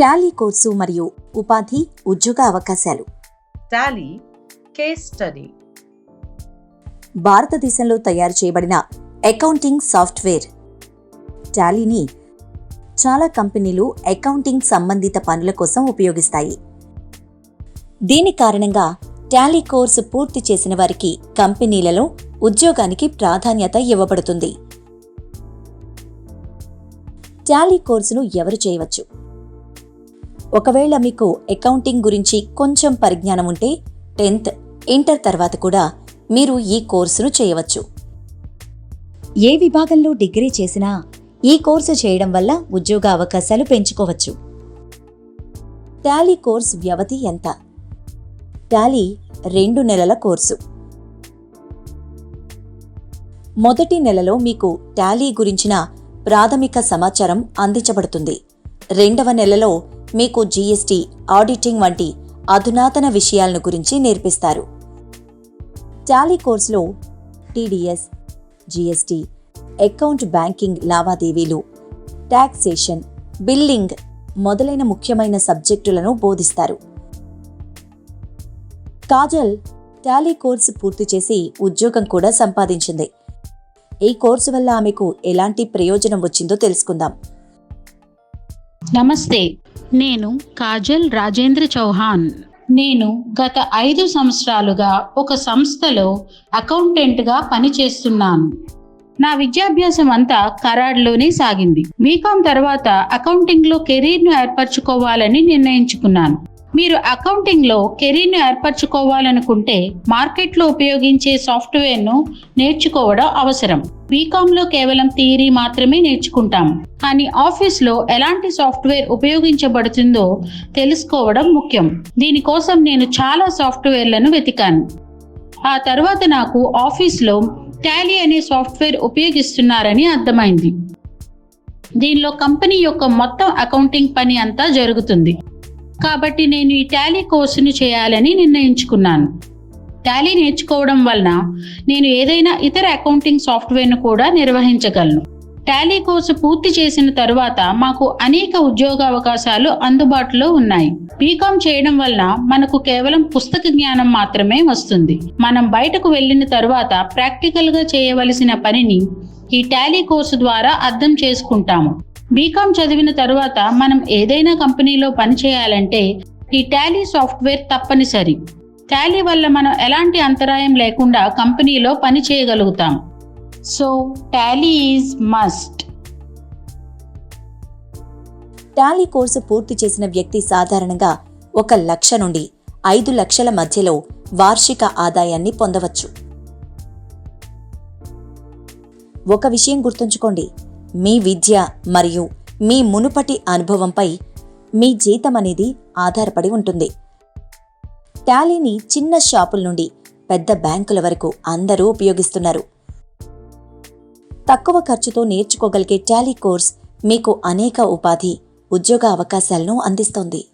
Tally course మరియు ఉపాధి ఉద్యోగ అవకాశాలు. Tally Case Study భారతదేశంలో తయారు చేయబడిన అకౌంటింగ్ సాఫ్ట్వేర్. టాలీని చాలా కంపెనీలు అకౌంటింగ్ సంబంధిత పనుల కోసం ఉపయోగిస్తాయి. దీని కారణంగా టాలీ కోర్సు పూర్తి చేసిన వారికి కంపెనీలలో ఉద్యోగానికి ప్రాధాన్యత ఇవ్వబడుతుంది. టాలీ కోర్సును ఎవరు చేయవచ్చు? ఒకవేళ మీకు అకౌంటింగ్ గురించి కొంచెం పరిజ్ఞానం ఉంటే టెన్త్ ఇంటర్ తర్వాత కూడా మీరు ఈ కోర్సును చేయవచ్చు. ఏ విభాగంలో డిగ్రీ చేసినా ఈ కోర్సు చేయడం వల్ల ఉద్యోగ అవకాశాలు పెంచుకోవచ్చు. టాలీ కోర్స్ వ్యవధి ఎంత? టాలీ రెండు నెలల కోర్సు. మొదటి నెలలో మీకు టాలీ గురించిన ప్రాథమిక సమాచారం అందించబడుతుంది. రెండవ నెలలో మీకు జీఎస్టీ ఆడిటింగ్ వంటి అధునాతన విషయాలను గురించి నేర్పిస్తారు. టాలీ కోర్సులో టీడీఎస్ జీఎస్టీ అకౌంట్ బ్యాంకింగ్ లావాదేవీలు ట్యాక్సేషన్ బిల్లింగ్ మొదలైన ముఖ్యమైన సబ్జెక్టులను బోధిస్తారు. కాజల్ టాలీ కోర్సు పూర్తి చేసి ఉద్యోగం కూడా సంపాదించింది. ఈ కోర్సు వల్ల ఆమెకు ఎలాంటి ప్రయోజనం వచ్చిందో తెలుసుకుందాం. నమస్తే. నేను కాజల్ రాజేంద్ర చౌహాన్. నేను గత ఐదు సంవత్సరాలుగా ఒక సంస్థలో అకౌంటెంట్గా పనిచేస్తున్నాను. నా విద్యాభ్యాసం అంతా కరాడ్లోనే సాగింది. బీకాం తర్వాత అకౌంటింగ్లో కెరీర్ను ఏర్పరచుకోవాలని నిర్ణయించుకున్నాను. మీరు అకౌంటింగ్లో కెరీర్ను ఏర్పరచుకోవాలనుకుంటే మార్కెట్లో ఉపయోగించే సాఫ్ట్వేర్ను నేర్చుకోవడం అవసరం. బీకామ్లో కేవలం థియరీ మాత్రమే నేర్చుకుంటాం. కానీ ఆఫీస్లో ఎలాంటి సాఫ్ట్వేర్ ఉపయోగించబడుతుందో తెలుసుకోవడం ముఖ్యం. దీనికోసం నేను చాలా సాఫ్ట్వేర్లను వెతికాను. ఆ తర్వాత నాకు ఆఫీస్లో టాలీ అనే సాఫ్ట్వేర్ ఉపయోగిస్తున్నారని అర్థమైంది. దీనిలో కంపెనీ యొక్క మొత్తం అకౌంటింగ్ పని అంతా జరుగుతుంది. కాబట్టి నేను ఈ టాలీ కోర్సును చేయాలని నిర్ణయించుకున్నాను. టాలీ నేర్చుకోవడం వలన నేను ఏదైనా ఇతర అకౌంటింగ్ సాఫ్ట్వేర్ను కూడా నిర్వహించగలను. టాలీ కోర్సు పూర్తి చేసిన తరువాత మాకు అనేక ఉద్యోగ అవకాశాలు అందుబాటులో ఉన్నాయి. బీకామ్ చేయడం వలన మనకు కేవలం పుస్తక జ్ఞానం మాత్రమే వస్తుంది. మనం బయటకు వెళ్ళిన తరువాత ప్రాక్టికల్గా చేయవలసిన పనిని ఈ టాలీ కోర్సు ద్వారా అర్థం చేసుకుంటాము. బీకామ్ చదివిన తరువాత మనం ఏదైనా కంపెనీలో పని చేయాలంటే ఈ టాలీ సాఫ్ట్వేర్ తప్పనిసరి. టాలీ వల్ల మనం ఎలాంటి అంతరాయం లేకుండా కంపెనీలో పని చేయగలుగుతాం. So Tally is must Tally course పూర్తి చేసిన వ్యక్తి సాధారణంగా ఒక లక్ష నుండి ఐదు లక్షల మధ్యలో వార్షిక ఆదాయాన్ని పొందవచ్చు. ఒక విషయం గుర్తుంచుకోండి. మీ విద్య మరియు మీ మునుపటి అనుభవంపై మీ జీతం అనేది ఆధారపడి ఉంటుంది. టాలీని చిన్న షాపుల నుండి పెద్ద బ్యాంకుల వరకు అందరూ ఉపయోగిస్తున్నారు. తక్కువ ఖర్చుతో నేర్చుకోగలిగే టాలీ కోర్స్ మీకు అనేక ఉపాధి ఉద్యోగ అవకాశాలను అందిస్తోంది.